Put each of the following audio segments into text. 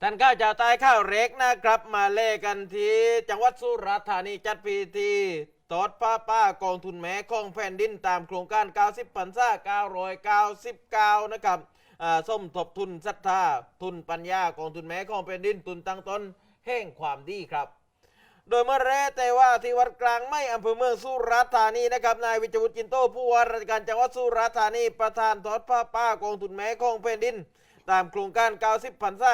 ท่านข้าวเจ้าใต้ข้าวเร็กนะครับ มาเล่กันที่จังหวัดสุราษฎร์ธานีจัดพิธีตอดป้าป้ากองทุนแม้ของแผ่นดินตามโครงการ 90ปันซ่า999 นะครับส้มทบทุนศรัทธาทุนปัญญากองทุนแม้ของแผ่นดินทุนตั้งต้นแห่งความดีครับ โดยเมื่อแรกแต่ว่าที่วัดกลางไม่อำเภอเมืองสุราษฎร์ธานีนะครับนายวิจวุฒิจินโตผู้ว่าราชการจังหวัดสุราษฎร์ธานีประธานทอดผ้าป้ากองทุนแม้ของแผ่นดิน ตามโครงการ 90พันซ่า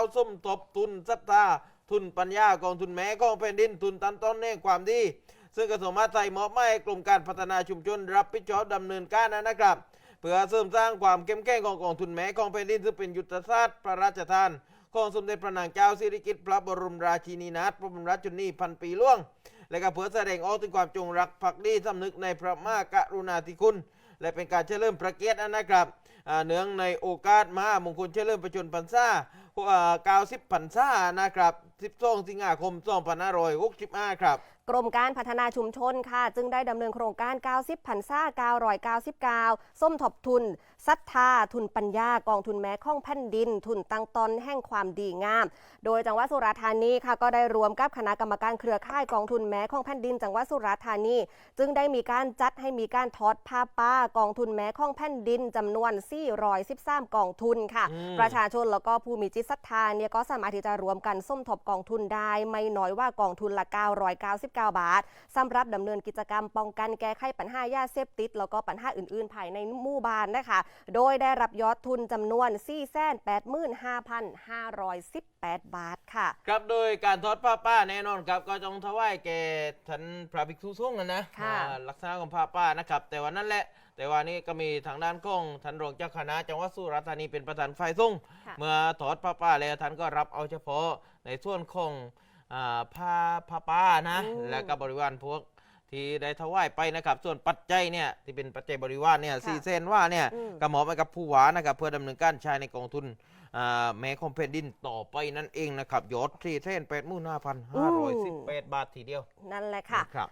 999 ส้มทบทุนศรัทธาทุนปัญญากองทุนแม้ของแผ่นดินทุนตันต้นแห่งความดี ซึ่งกระทรวงมหาดไทยมอบหมายให้กลุ่มการพัฒนาชุมชน รับผิดชอบดำเนินการนะครับ เพื่อเสริมสร้างความเข้มแข็งของกองทุนแม้ของแผ่นดินซึ่งเป็นยุทธศาสตร์พระราชทานของสมเด็จพระนางเจ้าสิริกิติ์พระบรมราชินีนาถพระบรมราชชนนีพันปีหล่วง และก็เพื่อแสดงออกถึงความจงรักภักดีสำนึกในพระมหากรุณาธิคุณ และเป็นการเฉลิมพระเกียรตินะครับเนื่องในโอกาสมหามงคลเฉลิมประชนพรรษาเก้าสิบพรรษานะครับ 12 สิงหาคม 2565 ครับกรมการพัฒนาชุมชนค่ะ จึงได้ดำเนินโครงการ 90พันซ่า999 ส้มทบทุนศรัทธาทุนปัญญากองทุนแม้ข้องแผ่นดิน ทุนตั้งตนแห่งความดีงาม โดยจังหวัดสุราษฎร์ธานีค่ะก็ได้รวมกับคณะกรรมการเครือข่ายกองทุนแม้ข้องแผ่นดิน จังหวัดสุราษฎร์ธานี จึงได้มีการจัดให้มีการทอดผ้าป้ากองทุนแม้ข้องแผ่นดินจำนวน 413 กองทุนค่ะอืมประชาชนแล้วก็ผู้มีจิตศรัทธาเนี่ยก็สามารถที่จะรวมกันส้มทบกองทุนได้ ไม่น้อยว่ากองทุนละ 999บาทสำหรับดำเนินกิจกรรมป้องกันแก้ไขปัญหายาเสพติด แล้วก็ปัญหาอื่นๆ ภายในหมู่บ้านนะคะ โดยได้รับยอดทุนจำนวน 485,518 บาทค่ะ ครับโดยการทอดผ้าป้าแน่นอนครับ ก็ต้องถวายแก่ท่านพระภิกษุสงฆ์นะนะค่ะอ่าลักษณะของผ้าป้านะครับ แต่ว่านั่นแหละแต่ว่านี่ก็มีทางด้านของท่านรองเจ้าคณะจังหวัดสุราษฎร์ธานีเป็นประธานฝ่ายสงฆ์ค่ะเมื่อถอดผ้าป้าแล้วท่านก็รับเอาเฉพาะในส่วนของอ่า ผ้าผ้าป้านะอืมแล้วก็บริวารพวกที่ได้ถวายไปนะครับ ส่วนปัจจัยเนี่ยที่เป็นปัจจัยบริวารเนี่ยค่ะสี่เซนว่าเนี่ยอืมก็มอบให้กับผู้ว่านะครับ เพื่อดำเนินการใช้ในกองทุนอ่าแม้คอมเพนดินต่อไปนั่นเองนะครับยอดที่เส้นแปดหมื่นห้าพันห้าร้อยสิบแปดบาททีเดียว นั่นแหละค่ะนะครับ